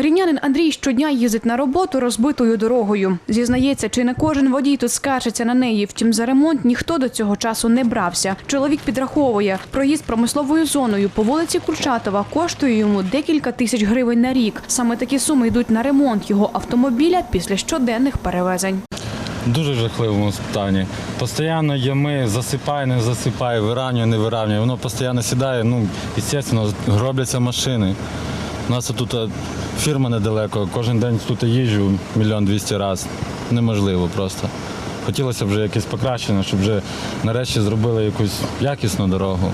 Рівнянин Андрій щодня їздить на роботу розбитою дорогою. Зізнається, чи не кожен водій тут скаржиться на неї. Втім, за ремонт ніхто до цього часу не брався. Чоловік підраховує, проїзд промисловою зоною по вулиці Курчатова коштує йому декілька тисяч гривень на рік. Саме такі суми йдуть на ремонт його автомобіля після щоденних перевезень. Дуже жахливому стані. Постійно ями, засипає, не засипає, виравнює, не виравнює. Воно постійно сідає, ну, звісно, гробляться машини. У нас тут е, фірма недалеко, кожен день тут їжджу мільйон двісті разів. Неможливо просто. Хотілося б вже якесь покращення, щоб вже нарешті зробили якусь якісну дорогу.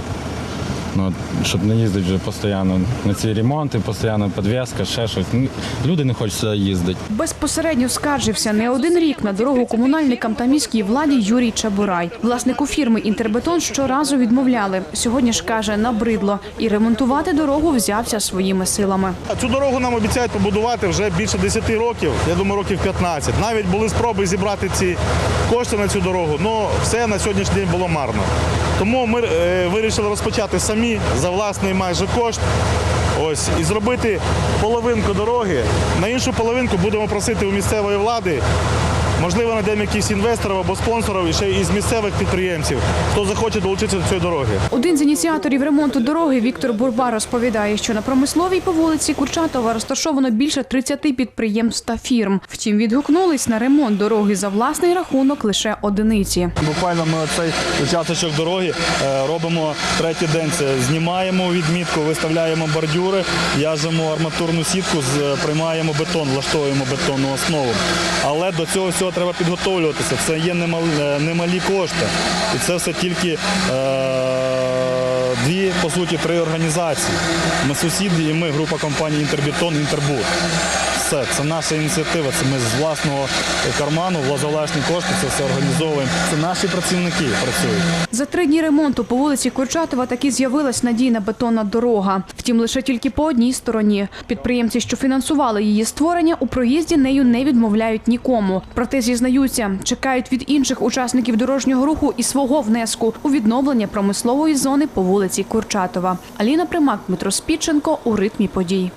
Ну, щоб не їздити вже постійно на ці ремонти, постійно підв'язка, ще щось. Люди не хочуть сюди їздити. Безпосередньо скаржився не один рік на дорогу комунальникам та міській владі Юрій Чабурай. Власнику фірми Інтербетон щоразу відмовляли. Сьогодні ж каже, набридло і ремонтувати дорогу взявся своїми силами. Цю дорогу нам обіцяють побудувати вже більше 10 років, я думаю, років 15. Навіть були спроби зібрати ці кошти на цю дорогу, але все на сьогоднішній день було марно. Тому ми е, вирішили розпочати самі за власний майже кошт. Ось і зробити половинку дороги. На іншу половинку будемо просити у місцевої влади. Можливо, знайдемо якихось інвесторів або спонсорів і ще із місцевих підприємців, хто захоче долучитися до цієї дороги. Один з ініціаторів ремонту дороги Віктор Бурба розповідає, що на промисловій по вулиці Курчатова розташовано більше 30 підприємств та фірм. Втім, відгукнулись на ремонт дороги за власний рахунок лише одиниці. Буквально ми цей участочок дороги е, робимо третій день. Це знімаємо відмітку, виставляємо бордюри, в'яжемо арматурну сітку, з- приймаємо бетон, влаштовуємо бетонну основу. Але до цього всього треба підготовлюватися. Це є е, немалі кошти. І це все тільки е, дві, по суті, три організації. Ми сусіди і ми, група компаній Інтербетон, Інтербуд. Все, це наша ініціатива. Це ми з власного карману, власні кошти це все організовуємо. Це наші працівники працюють. За три дні ремонту по вулиці Курчатова таки з'явилась надійна бетонна дорога. Втім, лише тільки по одній стороні. Підприємці, що фінансували її створення, у проїзді нею не відмовляють нікому. Проте зізнаються, чекають від інших учасників дорожнього руху і свого внеску у відновлення промислової зони по вулиці Курчатова. Аліна Примак, Дмитро Спіченко у ритмі подій.